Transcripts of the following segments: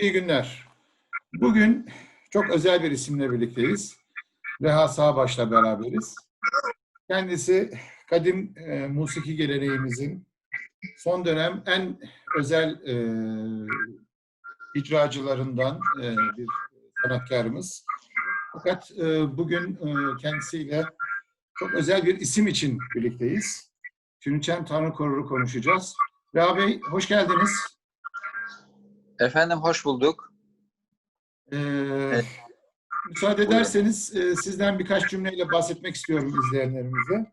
İyi günler. Bugün çok özel bir isimle birlikteyiz. Reha Sağbaş'la beraberiz. Kendisi kadim e, musiki geleneğimizin son dönem en özel e, icracılarından e, bir sanatkarımız. Fakat e, bugün e, kendisiyle çok özel bir isim için birlikteyiz. Tünçen Tanrı Korur'u konuşacağız. Reha Bey hoş geldiniz. Efendim hoş bulduk. Ee, müsaade ederseniz e, sizden birkaç cümleyle bahsetmek istiyorum izleyenlerimize.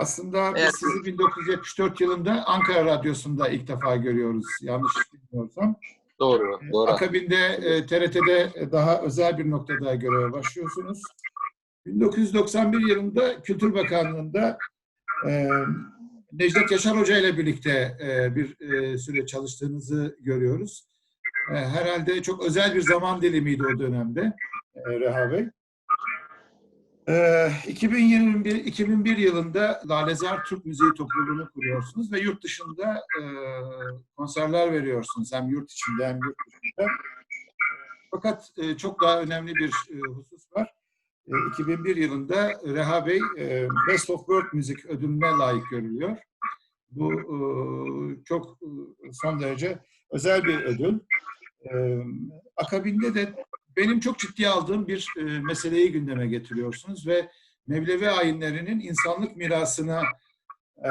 Aslında biz Evet. sizi 1974 yılında Ankara Radyosu'nda ilk defa görüyoruz. Yanlış bilmiyorsam. Doğru, Ee, doğru. Akabinde e, TRT'de daha özel bir noktada göreve başlıyorsunuz. 1991 yılında Kültür Bakanlığı'nda e, Necdet Yaşar Hoca ile birlikte e, bir e, süre çalıştığınızı görüyoruz. E, herhalde çok özel bir zaman dilimiydi o dönemde e, Reha Bey. E, 2021 2001 yılında Lalezar Türk Müziği Topluluğu'nu kuruyorsunuz ve yurt dışında e, konserler veriyorsunuz hem yurt içinde hem yurt dışında. Fakat e, çok daha önemli bir e, husus var. E, 2001 yılında Reha Bey e, Best of World Music ödülüne layık görülüyor. Bu e, çok e, son derece özel bir ödül. Akabinde de benim çok ciddiye aldığım bir e, meseleyi gündeme getiriyorsunuz ve Mevlevi ayinlerinin insanlık mirasına e,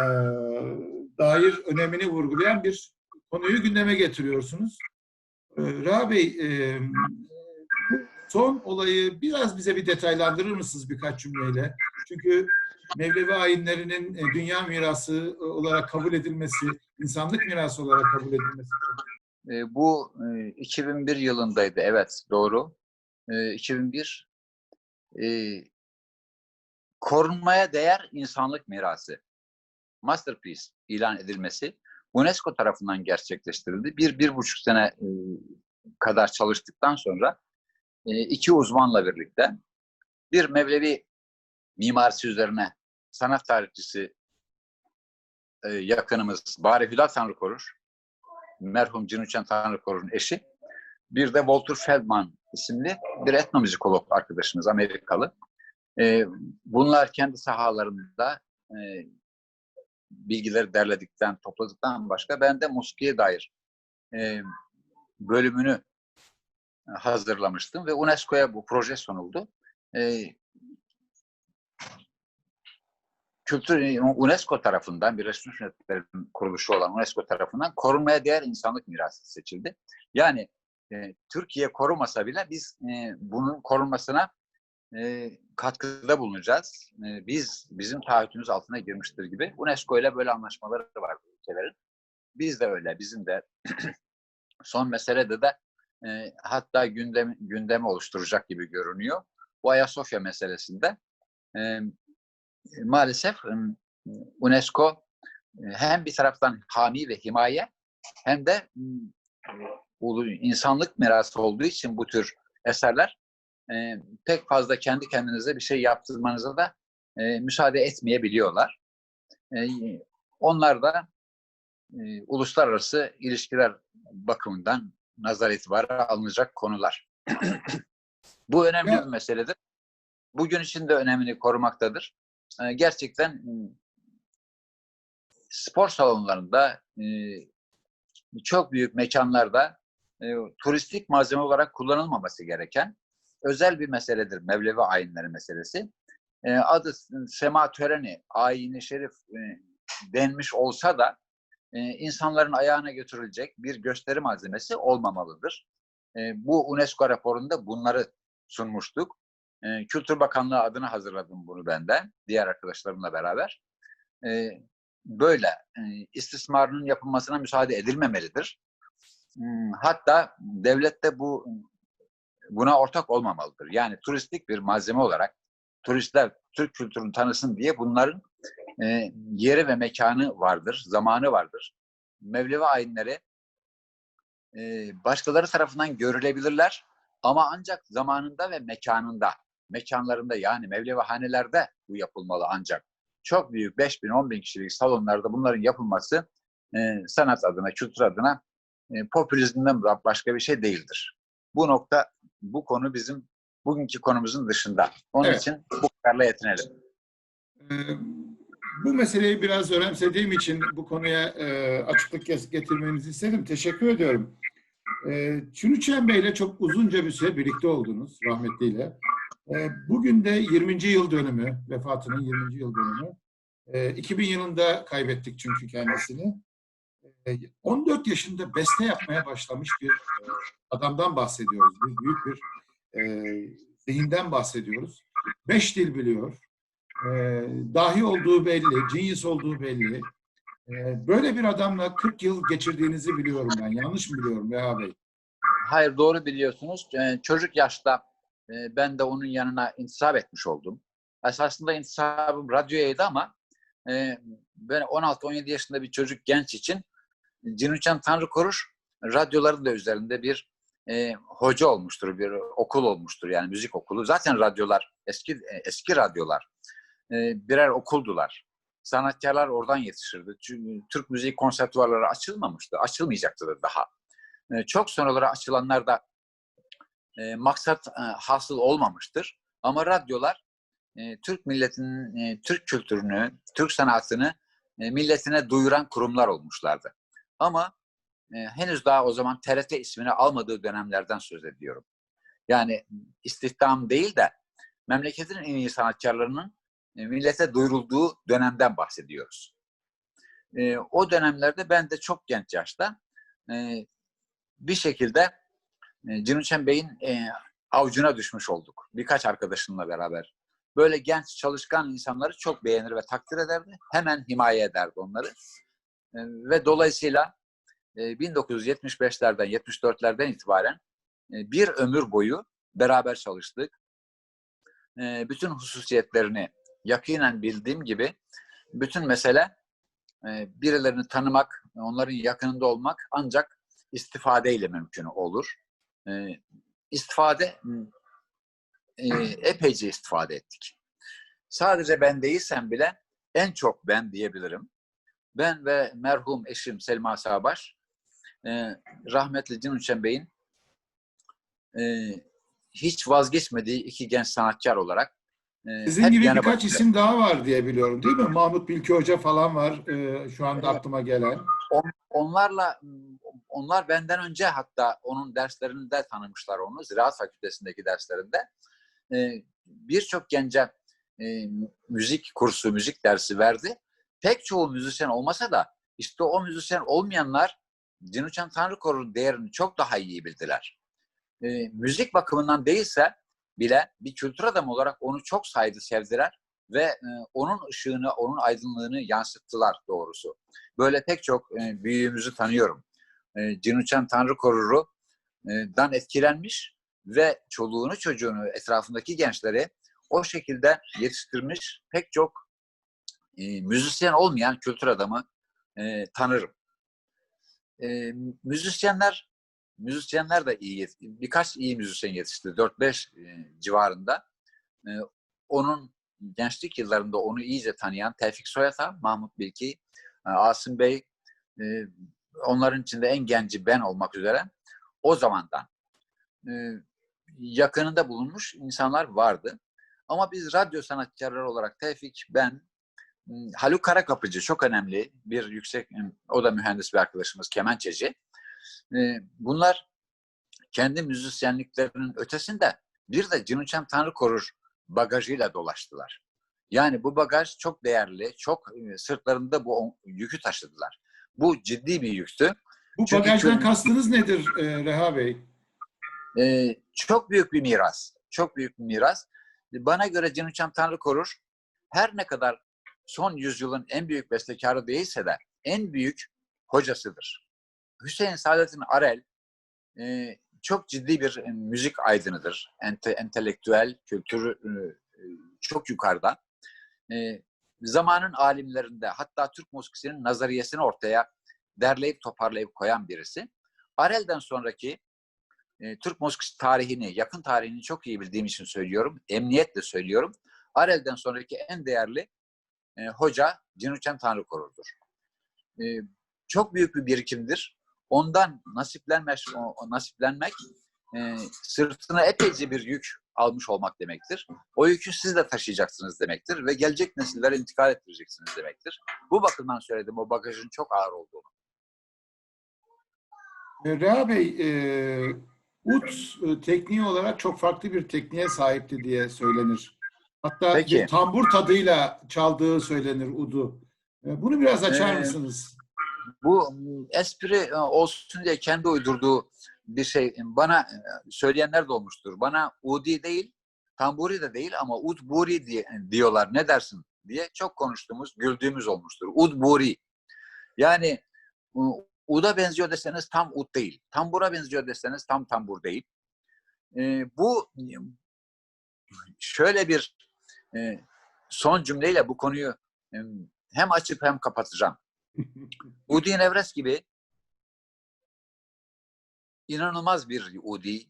dair önemini vurgulayan bir konuyu gündeme getiriyorsunuz. E, Reha Bey, e, son olayı biraz bize bir detaylandırır mısınız birkaç cümleyle? Çünkü Mevlevi ayinlerinin dünya mirası olarak kabul edilmesi, insanlık mirası olarak kabul edilmesi. Ee, bu e, 2001 yılındaydı, evet doğru. Ee, 2001 e, korunmaya değer insanlık mirası masterpiece ilan edilmesi UNESCO tarafından gerçekleştirildi. Bir, bir buçuk sene e, kadar çalıştıktan sonra e, iki uzmanla birlikte bir Mevlevi mimarisi üzerine sanat tarihçisi e, yakınımız Bari Hüda Tanrı Korur, merhum Cinüçen Tanrı Korur'un eşi. Bir de Walter Feldman isimli bir etnomüzikolog arkadaşımız Amerikalı. E, bunlar kendi sahalarında e, bilgileri derledikten, topladıktan başka ben de musikiye dair e, bölümünü hazırlamıştım ve UNESCO'ya bu proje sunuldu. E, kültür UNESCO tarafından bir Birleşmiş Milletler'in kuruluşu olan UNESCO tarafından korunmaya değer insanlık mirası seçildi. Yani e, Türkiye korumasa bile biz e, bunun korunmasına e, katkıda bulunacağız. E, biz bizim taahhütümüz altına girmiştir gibi. UNESCO ile böyle anlaşmaları var bu ülkelerin. Biz de öyle. Bizim de son meselede de e, hatta gündem gündemi oluşturacak gibi görünüyor. Bu Ayasofya meselesinde e, maalesef UNESCO hem bir taraftan hami ve himaye hem de insanlık mirası olduğu için bu tür eserler pek fazla kendi kendinize bir şey yaptırmanıza da müsaade etmeyebiliyorlar. Onlar da uluslararası ilişkiler bakımından nazar itibarı alınacak konular. bu önemli bir meseledir. Bugün için de önemini korumaktadır gerçekten spor salonlarında çok büyük mekanlarda turistik malzeme olarak kullanılmaması gereken özel bir meseledir Mevlevi ayinleri meselesi. Adı sema töreni, ayini şerif denmiş olsa da insanların ayağına götürülecek bir gösteri malzemesi olmamalıdır. Bu UNESCO raporunda bunları sunmuştuk. Kültür Bakanlığı adına hazırladım bunu ben de, diğer arkadaşlarımla beraber. Böyle istismarının yapılmasına müsaade edilmemelidir. Hmm, hatta devlet de bu buna ortak olmamalıdır. Yani turistik bir malzeme olarak turistler Türk kültürünü tanısın diye bunların yeri ve mekanı vardır, zamanı vardır. Mevlevi ayinleri başkaları tarafından görülebilirler ama ancak zamanında ve mekanında mekanlarında yani Mevlevi hanelerde bu yapılmalı ancak. Çok büyük 5 bin 10 bin kişilik salonlarda bunların yapılması e, sanat adına, kültür adına e, popülizmden başka bir şey değildir. Bu nokta, bu konu bizim bugünkü konumuzun dışında. Onun Evet. için bu kadarla yetinelim. Ee, Bu meseleyi biraz önemsediğim için bu konuya e, açıklık getirmenizi istedim. Teşekkür ediyorum. E, Çünüçen Bey'le çok uzunca bir süre birlikte oldunuz rahmetliyle. Bugün de 20. yıl dönümü, vefatının 20. yıl dönümü. E, 2000 yılında kaybettik çünkü kendisini. E, 14 yaşında beste yapmaya başlamış bir adamdan bahsediyoruz. Bir büyük bir zihinden bahsediyoruz. Beş dil biliyor. Dahi olduğu belli, genius olduğu belli. Böyle bir adamla 40 yıl geçirdiğinizi biliyorum ben. Yanlış mı biliyorum Reha Bey? Hayır doğru biliyorsunuz. Çocuk yaşta ben de onun yanına intisap etmiş oldum. Esasında intisabım radyoyaydı ama ben 16-17 yaşında bir çocuk genç için Cinuçan Tanrı Korur radyoların da üzerinde bir e, hoca olmuştur, bir okul olmuştur yani müzik okulu. Zaten radyolar eski eski radyolar e, birer okuldular. Sanatkarlar oradan yetişirdi. Çünkü Türk müziği konservatuvarları açılmamıştı, açılmayacaktı da daha. E, çok sonraları açılanlar da e, maksat e, hasıl olmamıştır. Ama radyolar e, Türk milletinin, e, Türk kültürünü, Türk sanatını e, milletine duyuran kurumlar olmuşlardı. Ama e, henüz daha o zaman TRT ismini almadığı dönemlerden söz ediyorum. Yani istihdam değil de memleketin en iyi sanatkarlarının e, millete duyurulduğu dönemden bahsediyoruz. E, o dönemlerde ben de çok genç yaşta e, bir şekilde e, Cinüçen Bey'in e, avucuna düşmüş olduk. Birkaç arkadaşımla beraber. Böyle genç, çalışkan insanları çok beğenir ve takdir ederdi. Hemen himaye ederdi onları. E, ve dolayısıyla e, 1975'lerden, 74'lerden itibaren e, bir ömür boyu beraber çalıştık. E, bütün hususiyetlerini yakinen bildiğim gibi bütün mesele e, birilerini tanımak, onların yakınında olmak ancak istifadeyle mümkün olur. E, istifade e, epeyce istifade ettik. Sadece ben değilsem bile en çok ben diyebilirim. Ben ve merhum eşim Selma Sağbaş, e, rahmetli Cinüçen Bey'in e, hiç vazgeçmediği iki genç sanatçar olarak e, Sizin gibi birkaç başında. isim daha var diye biliyorum değil mi? Mahmut Bilki Hoca falan var e, şu anda aklıma gelen. On- onlarla onlar benden önce hatta onun derslerinde tanımışlar onu Ziraat Fakültesindeki derslerinde Ee, birçok gence e, müzik kursu müzik dersi verdi pek çoğu müzisyen olmasa da işte o müzisyen olmayanlar Cinuçan Tanrı Koru'nun değerini çok daha iyi bildiler. Ee, müzik bakımından değilse bile bir kültür adamı olarak onu çok saydı sevdiler ve e, onun ışığını, onun aydınlığını yansıttılar doğrusu. Böyle pek çok e, büyüğümüzü tanıyorum. E, Cinuçan Tanrı Korur'u dan etkilenmiş ve çoluğunu çocuğunu etrafındaki gençleri o şekilde yetiştirmiş pek çok e, müzisyen olmayan kültür adamı e, tanırım. E, müzisyenler müzisyenler de iyi birkaç iyi müzisyen yetişti 4-5 e, civarında. E, onun gençlik yıllarında onu iyice tanıyan Tevfik Soyata, Mahmut Bilki, e, Asım Bey, e, onların içinde en genci ben olmak üzere o zamandan e, yakınında bulunmuş insanlar vardı. Ama biz radyo sanatçıları olarak Tevfik, ben, Haluk Karakapıcı çok önemli bir yüksek, o da mühendis bir arkadaşımız, kemençeci. E, Bunlar kendi müzisyenliklerinin ötesinde bir de Cinuçan Tanrı Korur bagajıyla dolaştılar. Yani bu bagaj çok değerli, çok e, sırtlarında bu yükü taşıdılar. Bu ciddi bir yüktü. Bu Çünkü bagajdan çok- kastınız nedir e, Reha Bey? Ee, çok büyük bir miras. Çok büyük bir miras. Bana göre Cinuçan Tanrı Korur her ne kadar son yüzyılın en büyük bestekarı değilse de en büyük hocasıdır. Hüseyin Saadettin Arel e, çok ciddi bir e, müzik aydınıdır. Ente, entelektüel, kültürü e, e, çok yukarıda. E, zamanın alimlerinde hatta Türk musikisinin nazariyesini ortaya derleyip toparlayıp koyan birisi. Arel'den sonraki e, Türk musikisi tarihini, yakın tarihini çok iyi bildiğim için söylüyorum. Emniyetle söylüyorum. Arel'den sonraki en değerli e, hoca Cinuçen Tanrı Korur'dur. E, çok büyük bir birikimdir. ondan nasiplenmek, nasiplenmek e, sırtına epeyce bir yük almış olmak demektir. O yükü siz de taşıyacaksınız demektir ve gelecek nesillere intikal ettireceksiniz demektir. Bu bakımdan söyledim o bagajın çok ağır olduğunu. E, Reha Bey, e, ud e, tekniği olarak çok farklı bir tekniğe sahipti diye söylenir. Hatta Peki. bir tambur tadıyla çaldığı söylenir udu. E, bunu biraz açar Ee, mısınız? Bu espri olsun diye kendi uydurduğu bir şey. Bana e, söyleyenler de olmuştur. Bana Udi değil, tamburi de değil ama Udburi diye diyorlar. Ne dersin diye çok konuştuğumuz, güldüğümüz olmuştur. Udburi. Yani Uda benziyor deseniz tam ud değil. Tambura benziyor deseniz tam tambur değil. E, bu şöyle bir e, son cümleyle bu konuyu e, hem açıp hem kapatacağım. Udi Nevres gibi inanılmaz bir Udi.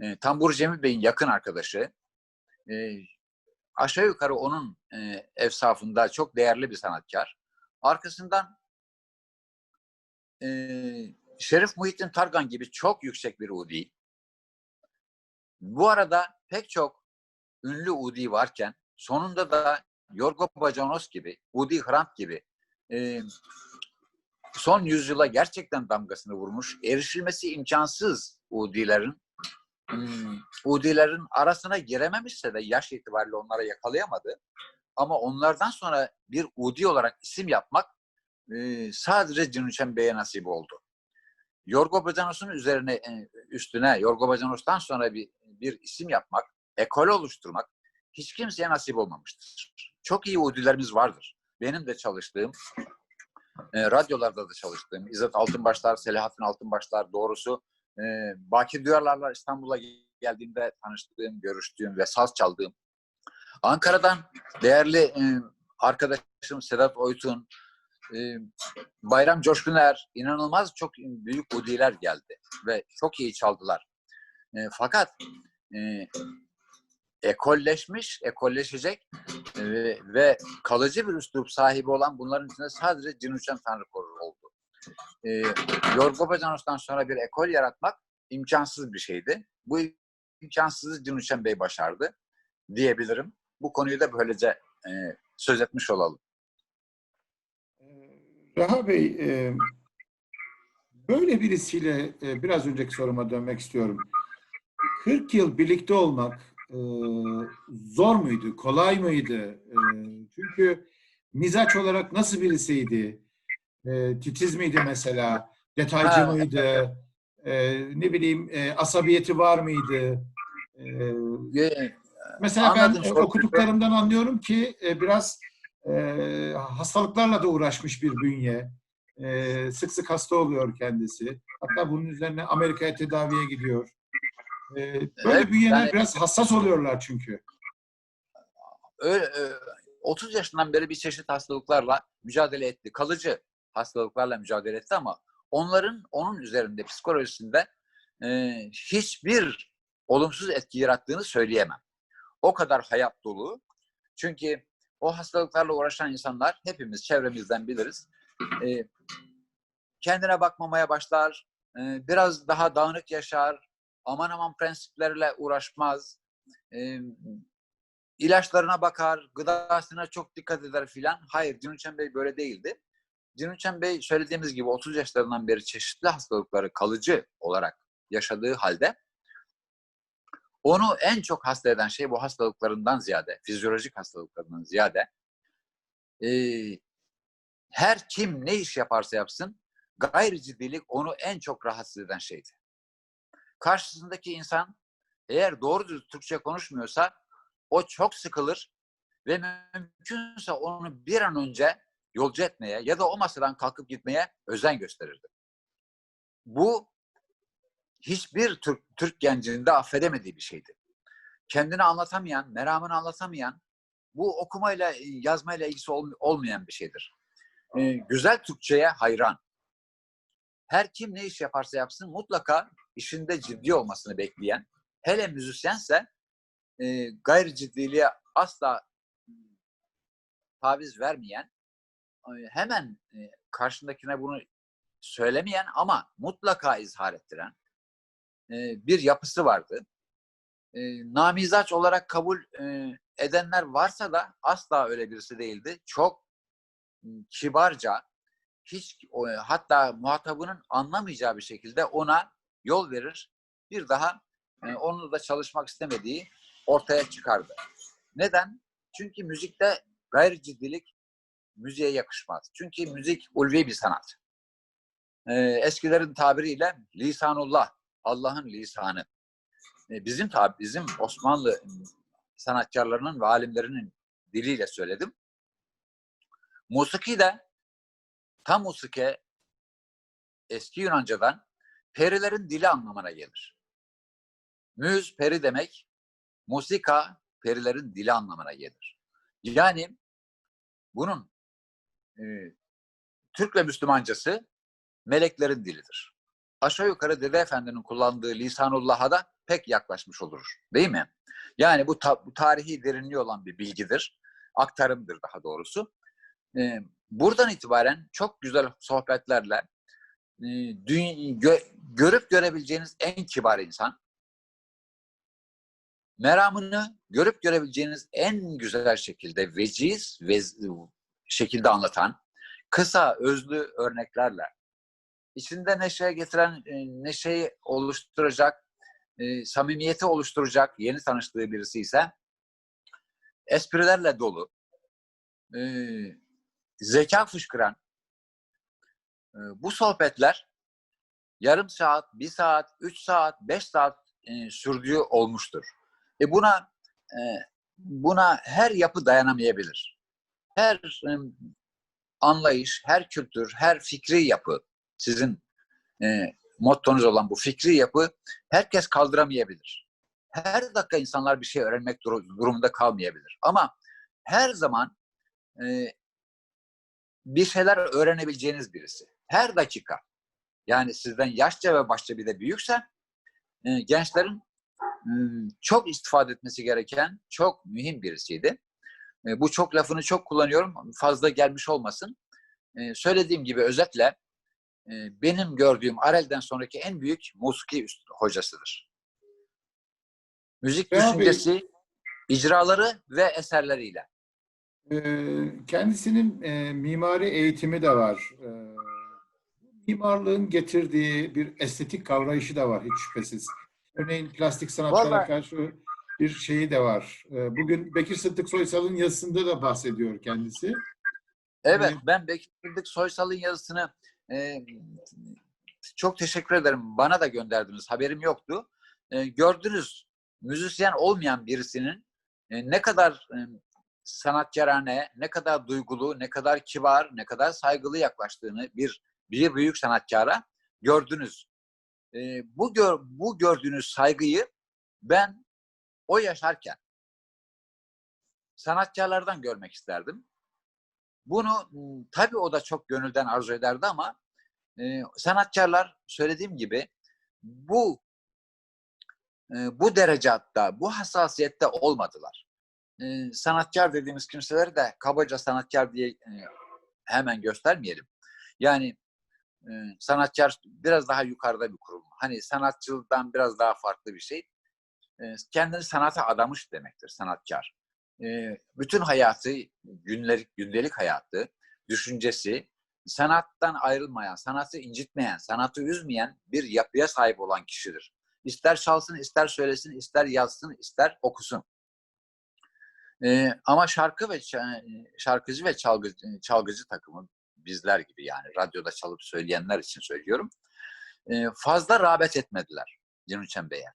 E, Tambur Cemil Bey'in yakın arkadaşı. E, aşağı yukarı onun e, efsafında çok değerli bir sanatkar. Arkasından e, Şerif Muhittin Targan gibi çok yüksek bir Udi. Bu arada pek çok ünlü Udi varken sonunda da Yorgo Bacanos gibi, Udi Hrant gibi e, son yüzyıla gerçekten damgasını vurmuş, erişilmesi imkansız Udilerin hmm, Udilerin arasına girememişse de yaş itibariyle onlara yakalayamadı. Ama onlardan sonra bir Udi olarak isim yapmak e, sadece Cinüçen Bey'e nasip oldu. Yorgo Bacanos'un üzerine e, üstüne Yorgo Bacanos'tan sonra bir, bir isim yapmak, ekol oluşturmak hiç kimseye nasip olmamıştır. Çok iyi Udilerimiz vardır. Benim de çalıştığım e, radyolarda da çalıştığım, İzzet Altınbaşlar, Selahattin Altınbaşlar doğrusu e, Bakir Duyarlar'la İstanbul'a geldiğimde tanıştığım, görüştüğüm ve saz çaldığım. Ankara'dan değerli e, arkadaşım Sedat Oytun, e, Bayram Coşkuner, inanılmaz çok büyük udiler geldi ve çok iyi çaldılar. E, fakat e, ekolleşmiş, ekolleşecek e, ve kalıcı bir üslup sahibi olan bunların içinde sadece Cinüçen Tanrı korur oldu. E, Yorgo Bacanos'tan sonra bir ekol yaratmak imkansız bir şeydi. Bu imkansızı Cinüçen Bey başardı diyebilirim. Bu konuyu da böylece e, söz etmiş olalım. Reha Bey, e, böyle birisiyle e, biraz önceki soruma dönmek istiyorum. 40 yıl birlikte olmak e, zor muydu, kolay mıydı? E, çünkü mizaç olarak nasıl birisiydi? E, titiz miydi mesela? Detaycı Ha, mıydı? E, ne bileyim, e, asabiyeti var mıydı? E, Mesela Anladım, ben okuduklarımdan anlıyorum ki e, biraz e, hastalıklarla da uğraşmış bir bünye. E, sık sık hasta oluyor kendisi. Hatta bunun üzerine Amerika'ya tedaviye gidiyor. E, böyle Evet, bünyeler yani- biraz hassas oluyorlar çünkü. öyle, e, 30 yaşından beri bir çeşit hastalıklarla mücadele etti. Kalıcı hastalıklarla mücadele etti ama onların onun üzerinde psikolojisinde e, hiçbir olumsuz etki yarattığını söyleyemem. O kadar hayat dolu. Çünkü o hastalıklarla uğraşan insanlar hepimiz çevremizden biliriz. E, kendine bakmamaya başlar. e, biraz daha dağınık yaşar. Aman aman prensiplerle uğraşmaz. E, ilaçlarına bakar, gıdasına çok dikkat eder filan. Hayır, Cinüçen Bey böyle değildi. Cinüçen Bey söylediğimiz gibi 30 yaşlarından beri çeşitli hastalıkları kalıcı olarak yaşadığı halde onu en çok hasta eden şey bu hastalıklarından ziyade, fizyolojik hastalıklarından ziyade eee, her kim ne iş yaparsa yapsın gayri ciddilik onu en çok rahatsız eden şeydi. Karşısındaki insan eğer doğru düz Türkçe konuşmuyorsa o çok sıkılır ve mümkünse onu bir an önce yolcu etmeye ya da o masadan kalkıp gitmeye özen gösterirdi. Bu hiçbir Türk, Türk gencinin de affedemediği bir şeydi. Kendini anlatamayan, meramını anlatamayan, bu okumayla, yazmayla ilgisi ol- olmayan bir şeydir. Ee, güzel Türkçe'ye hayran. Her kim ne iş yaparsa yapsın mutlaka işinde ciddi olmasını bekleyen, hele müzisyense e, gayri ciddiliğe asla taviz vermeyen, e, hemen e, karşındakine bunu söylemeyen ama mutlaka izhar ettiren e, bir yapısı vardı. Namizaç olarak kabul edenler varsa da asla öyle birisi değildi. Çok m, kibarca, hiç hatta muhatabının anlamayacağı bir şekilde ona yol verir. Bir daha e, onunla da çalışmak istemediği ortaya çıkardı. Neden? Çünkü müzikte gayri ciddilik müziğe yakışmaz. Çünkü müzik ulvi bir sanat. Ee, eskilerin tabiriyle lisanullah, Allah'ın lisanı. Ee, bizim tab bizim Osmanlı sanatkarlarının ve alimlerinin diliyle söyledim. Musiki de tam musike eski Yunanca'dan perilerin dili anlamına gelir. Müz peri demek, musika perilerin dili anlamına gelir. Yani bunun e, Türk ve Müslümancası meleklerin dilidir. Aşağı yukarı Dede Efendi'nin kullandığı lisanullah'a da pek yaklaşmış olur. Değil mi? Yani bu, ta- bu tarihi derinliği olan bir bilgidir. Aktarımdır daha doğrusu. E, buradan itibaren çok güzel sohbetlerle e, dü- gö- görüp görebileceğiniz en kibar insan, meramını görüp görebileceğiniz en güzel şekilde veciz ve şekilde anlatan, kısa, özlü örneklerle, içinde neşeye getiren, e, neşeyi oluşturacak, e, samimiyeti oluşturacak yeni tanıştığı birisi ise esprilerle dolu, e, zeka fışkıran bu sohbetler yarım saat, bir saat, üç saat, beş saat e, sürdüğü olmuştur. E buna e, buna her yapı dayanamayabilir. Her e, anlayış, her kültür, her fikri yapı sizin e, mottonuz olan bu fikri yapı herkes kaldıramayabilir. Her dakika insanlar bir şey öğrenmek duru- durumunda kalmayabilir. Ama her zaman e, bir şeyler öğrenebileceğiniz birisi. Her dakika. Yani sizden yaşça ve başça bir de büyükse e, gençlerin Hmm, çok istifade etmesi gereken çok mühim birisiydi. E, Bu çok lafını çok kullanıyorum. Fazla gelmiş olmasın. E, Söylediğim gibi özetle e, benim gördüğüm Arel'den sonraki en büyük musiki hocasıdır. Müzik Veya düşüncesi, icraları ve eserleriyle. Kendisinin e, mimari eğitimi de var. Ee, mimarlığın getirdiği bir estetik kavrayışı da var hiç şüphesiz. Örneğin plastik sanatlara Vallahi- karşı bir şeyi de var. Ee, bugün Bekir Sıddık Soysal'ın yazısında da bahsediyor kendisi. Evet, Evet. ben Bekir Sıddık Soysal'ın yazısını e, çok teşekkür ederim. Bana da gönderdiniz. Haberim yoktu. E, gördünüz, müzisyen olmayan birisinin e, ne kadar e, sanatkarane, ne kadar duygulu, ne kadar kibar, ne kadar saygılı yaklaştığını bir bir büyük sanatkara gördünüz. E, bu gör, bu gördüğünüz saygıyı ben o yaşarken sanatkarlardan görmek isterdim. Bunu m, tabii o da çok gönülden arzu ederdi ama e, sanatkarlar söylediğim gibi bu e, bu derecatta, bu hassasiyette olmadılar. E, sanatkar dediğimiz kimseleri de kabaca sanatkar diye e, hemen göstermeyelim. Yani e, sanatkar biraz daha yukarıda bir kurum. Hani sanatçılıktan biraz daha farklı bir şey. E, kendini sanata adamış demektir sanatkar. E, bütün hayatı, günlük, gündelik hayatı, düşüncesi, sanattan ayrılmayan, sanatı incitmeyen, sanatı üzmeyen bir yapıya sahip olan kişidir. İster çalsın, ister söylesin, ister yazsın, ister okusun. E, ama şarkı ve ça- şarkıcı ve çalgıcı, çalgıcı takımı bizler gibi yani radyoda çalıp söyleyenler için söylüyorum. e, fazla rağbet etmediler Yunus Bey'e.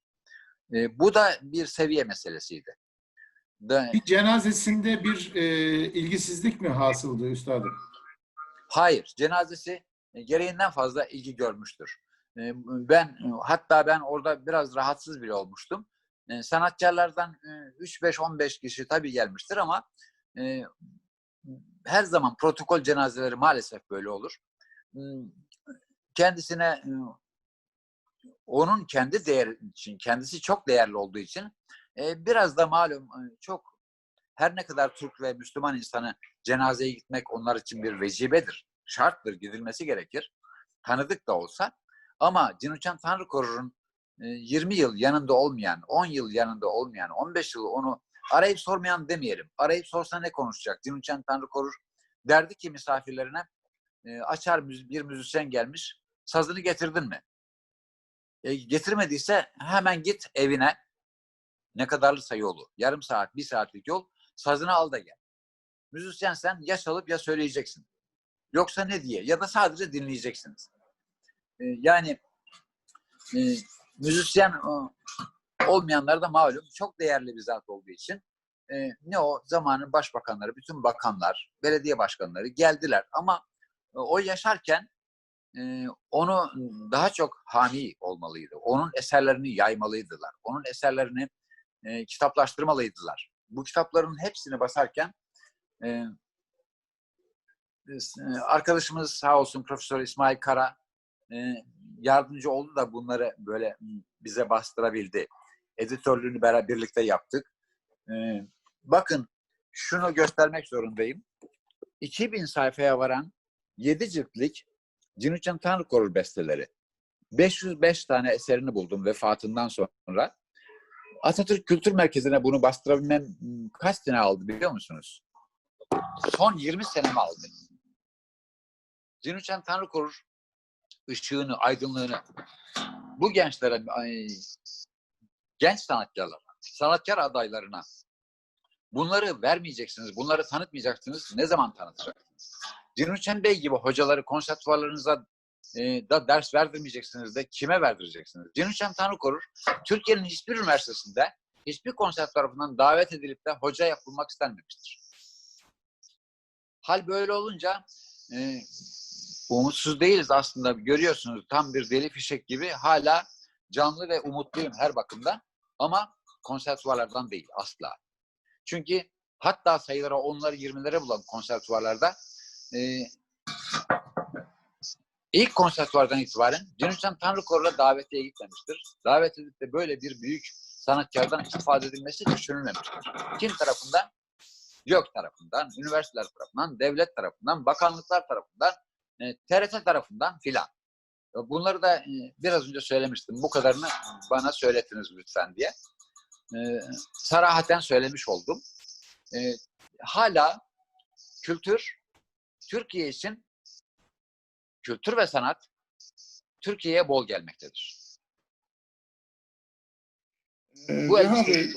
E, bu da bir seviye meselesiydi. Da, Bir cenazesinde bir e, ilgisizlik mi hasıldı üstadım? hayır, cenazesi e, gereğinden fazla ilgi görmüştür. E, Ben hatta ben orada biraz rahatsız bile olmuştum. E, Sanatkarlardan e, 3-5-15 kişi tabii gelmiştir ama e, her zaman protokol cenazeleri maalesef böyle olur. Hmm, Kendisine e, onun kendi değeri için, kendisi çok değerli olduğu için e, biraz da malum e, çok her ne kadar Türk ve Müslüman insanı cenazeye gitmek onlar için bir vecibedir, şarttır, gidilmesi gerekir. tanıdık da olsa ama Cinuçan Tanrı Korur'un e, 20 yıl yanında olmayan, 10 yıl yanında olmayan, 15 yıl onu arayıp sormayan demeyelim. Arayıp sorsa ne konuşacak? Cinuçan Tanrı Korur derdi ki misafirlerine e, açar bir müzisyen gelmiş, sazını getirdin mi? E, getirmediyse hemen git evine. Ne kadarlısa yolu. Yarım saat, bir saatlik yol. Sazını al da gel. Müzisyen sen ya çalıp ya söyleyeceksin. Yoksa ne diye? Ya da sadece dinleyeceksiniz. E, yani e, müzisyen e, olmayanlar da malum çok değerli bir zat olduğu için e, ne o zamanın başbakanları, bütün bakanlar, belediye başkanları geldiler ama e, o yaşarken e, onu daha çok hami olmalıydı. Onun eserlerini yaymalıydılar. Onun eserlerini e, kitaplaştırmalıydılar. Bu kitapların hepsini basarken e, e, arkadaşımız sağ olsun Profesör İsmail Kara e, yardımcı oldu da bunları böyle bize bastırabildi. Editörlüğünü beraber birlikte yaptık. E, bakın şunu göstermek zorundayım. 2000 sayfaya varan 7 ciltlik Cinuçan Tanrı Korur besteleri. 505 tane eserini buldum vefatından sonra. Atatürk Kültür Merkezi'ne bunu bastırabilmem m, kaç sene aldı biliyor musunuz? Son 20 senemi aldı. Cinuçan Tanrı Korur ışığını, aydınlığını bu gençlere, genç sanatçılara, sanatkar adaylarına bunları vermeyeceksiniz, bunları tanıtmayacaksınız. Ne zaman tanıtacaksınız? Cinuçen Bey gibi hocaları konservatuvarlarınıza e, da ders verdirmeyeceksiniz de kime verdireceksiniz? Cinuçen Tanrı Korur, Türkiye'nin hiçbir üniversitesinde hiçbir konser tarafından davet edilip de hoca yapılmak istenmemiştir. Hal böyle olunca e, umutsuz değiliz aslında. Görüyorsunuz tam bir deli fişek gibi hala canlı ve umutluyum her bakımdan. Ama konservatuvarlardan değil asla. Çünkü hatta sayıları onları 20'lere bulan konservatuvarlarda e, ilk konservatuvardan itibaren Cenüçhan Tanrı Koru'la davetiye gitmemiştir. Davet edip de böyle bir büyük sanatkardan istifade edilmesi düşünülmemiştir. Kim tarafından? YÖK tarafından, üniversiteler tarafından, devlet tarafından, bakanlıklar tarafından, e, TRT tarafından filan. Bunları da e, biraz önce söylemiştim. Bu kadarını bana söyletiniz lütfen diye. E, sarahaten söylemiş oldum. E, hala kültür, Türkiye için kültür ve sanat Türkiye'ye bol gelmektedir. Ee, Bu elbiseyi,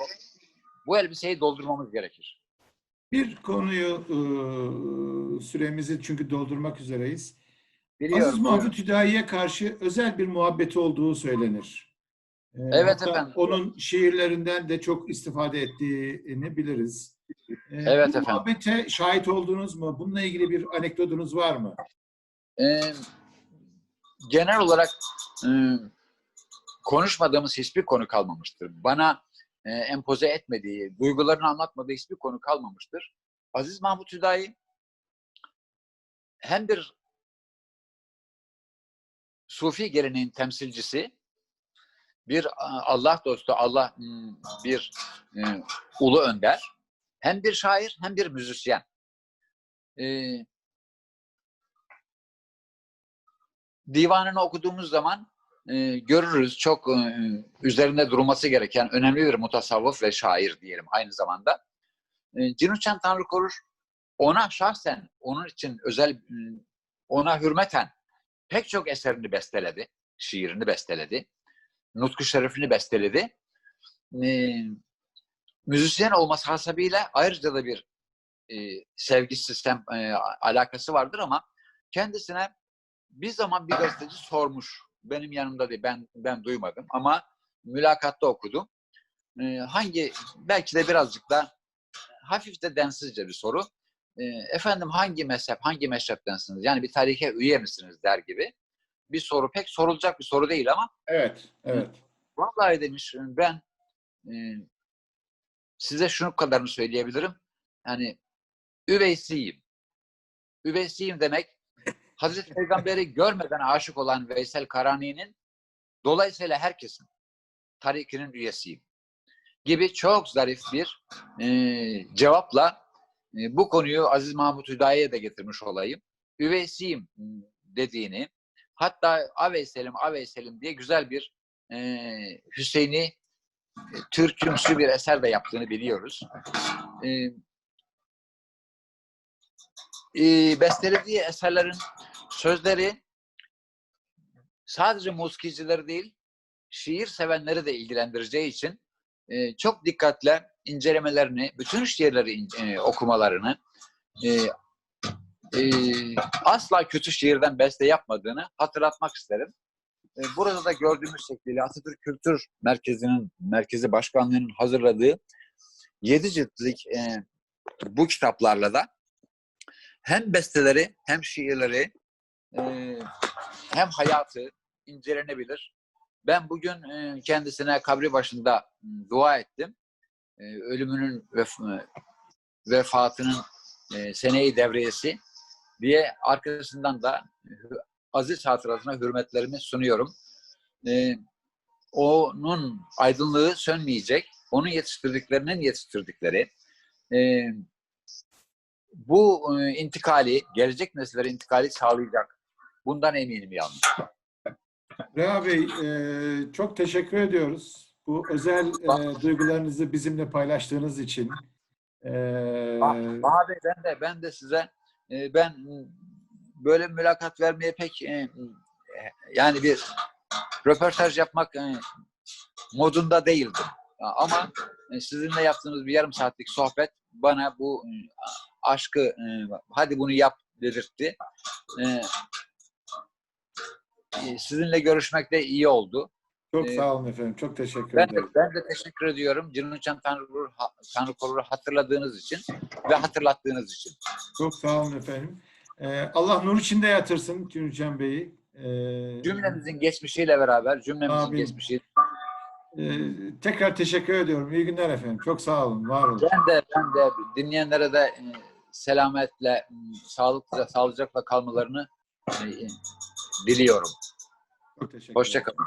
bu elbiseyi doldurmamız gerekir. bir konuyu e, süremizi çünkü doldurmak üzereyiz. Biliyorum. Aziz Mahmut Hüdayi'ye karşı özel bir muhabbeti olduğu söylenir. Ee, Evet efendim. Onun şiirlerinden de çok istifade ettiğini biliriz. Ee, Evet efendim. muhabbete şahit oldunuz mu? Bununla ilgili bir anekdotunuz var mı? Ee, genel olarak e, konuşmadığımız hiçbir konu kalmamıştır. Bana e, empoze etmediği, duygularını anlatmadığı hiçbir konu kalmamıştır. Aziz Mahmut Hüdayi hem bir Sufi geleneğin temsilcisi, bir Allah dostu, Allah m, bir e, ulu önder, hem bir şair hem bir müzisyen. E, divanını okuduğumuz zaman e, görürüz çok e, üzerinde durulması gereken önemli bir mutasavvıf ve şair diyelim aynı zamanda. E, Cinuçan Tanrı Korur ona şahsen onun için özel e, ona hürmeten pek çok eserini besteledi. Şiirini besteledi. Nutku Şerifini besteledi. E, müzisyen olması hasebiyle ayrıca da bir e, sevgisi, sem, e, alakası vardır ama kendisine bir zaman bir gazeteci sormuş. Benim yanımda değil, ben ben duymadım ama mülakatta okudum. Ee, hangi, belki de birazcık da hafif de densizce bir soru. Efendim hangi mezhep, hangi mezheptensiniz? Yani bir tarihe üye misiniz der gibi. Bir soru, pek sorulacak bir soru değil ama Evet, evet. vallahi demiş ben e, size şunu kadarını söyleyebilirim. Yani üveysiyim. Üveysiyim demek Hazreti Peygamber'i görmeden aşık olan Veysel Karani'nin dolayısıyla herkesin tarikinin üyesiyim gibi çok zarif bir e, cevapla e, bu konuyu Aziz Mahmut Hüdayi'ye de getirmiş olayım. Üveysiyim dediğini Hatta Aveyselim, Aveyselim diye güzel bir e, Hüseyin'i e, Türkümsü bir eser de yaptığını biliyoruz. E, e, bestelediği eserlerin sözleri sadece muskicileri değil, şiir sevenleri de ilgilendireceği için e, çok dikkatle incelemelerini, bütün şiirleri e, okumalarını, e, e, asla kötü şiirden beste yapmadığını hatırlatmak isterim. E, burada da gördüğümüz şekliyle Atatürk Kültür Merkezi'nin, Merkezi Başkanlığı'nın hazırladığı 7 ciltlik e, bu kitaplarla da hem besteleri hem şiirleri e, hem hayatı incelenebilir. Ben bugün e, kendisine kabri başında dua ettim. E, ölümünün vef- vefatının e, seneyi devriyesi diye arkasından da hü- aziz hatırasına hürmetlerimi sunuyorum. E, onun aydınlığı sönmeyecek. Onun yetiştirdiklerinin yetiştirdikleri. E, bu e, intikali, gelecek nesillere intikali sağlayacak. Bundan eminim yalnız. Reha Bey, e, çok teşekkür ediyoruz. Bu özel e, duygularınızı bizimle paylaştığınız için. E, Abi ben de ben de size e, ben böyle mülakat vermeye pek e, e, yani bir röportaj yapmak e, modunda değildim. Ama e, sizinle yaptığımız bir yarım saatlik sohbet bana bu e, aşkı e, hadi bunu yap dedirtti. E, sizinle görüşmek de iyi oldu. Çok e, sağ olun efendim. Çok teşekkür Ben de, ederim. ben de teşekkür ediyorum. Cinoçan Tanrı, Tanrı hatırladığınız için ve hatırlattığınız için. Çok sağ olun efendim. E, Allah nur içinde yatırsın Kürcan Bey'i. E, Cümlemizin geçmişiyle beraber, cümlemizin Amin. geçmişi. e, tekrar teşekkür ediyorum. İyi günler efendim. Çok sağ olun. Var olun. Ben de ben de dinleyenlere de e, selametle, e, sağlıkla, sağlıcakla kalmalarını e, diliyorum. Çok teşekkür. Hoşçakalın.